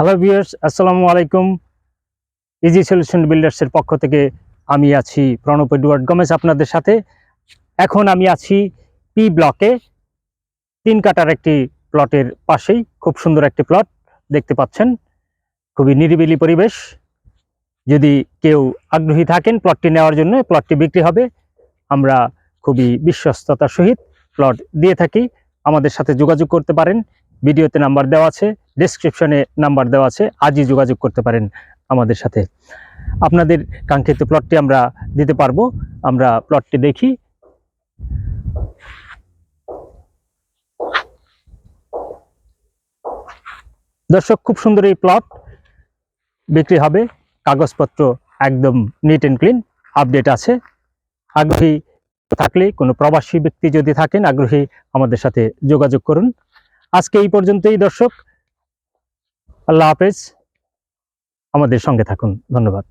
Hello viewers আসসালামু আলাইকুম easy solution বিল্ডার্সের পক্ষ থেকে আমি আছি প্রণব এডওয়ার্ড গমেজ আপনাদের সাথে। এখন আমি আছি পি ব্লকে তিন কাটার একটি প্লটের পাশেই, খুব সুন্দর একটি প্লট দেখতে পাচ্ছেন। খুবই নিরিবিলি পরিবেশ। যদি কেউ আগ্রহী থাকেন প্লটটি নেওয়ার জন্য প্লটটি বিক্রি হবে। আমরা খুবই বিশ্বস্ততার সহিত প্লট দিয়ে থাকি। আমাদের সাথে যোগাযোগ করতে পারেন। ভিডিওতে নাম্বার দেওয়া আছে। ডেসক্রিপশনে নাম্বার দেওয়া আছে। আজই যোগাযোগ করতে পারেন আমাদের সাথে। আপনাদের কাঙ্ক্ষিত প্লটটি আমরা দিতে পারব। আমরা প্লটটি দেখি। দর্শক, খুব সুন্দর এই প্লট বিক্রি হবে। কাগজপত্র একদম নিট অ্যান্ড ক্লিন আপডেট আছে। আগ্রহী থাকলে, কোনো প্রবাসী ব্যক্তি যদি থাকেন, আগ্রহী আমাদের সাথে যোগাযোগ করুন। আজকে এই পর্যন্তই দর্শক। আল্লাহ হাফেজ। আমাদের সঙ্গে থাকুন। ধন্যবাদ।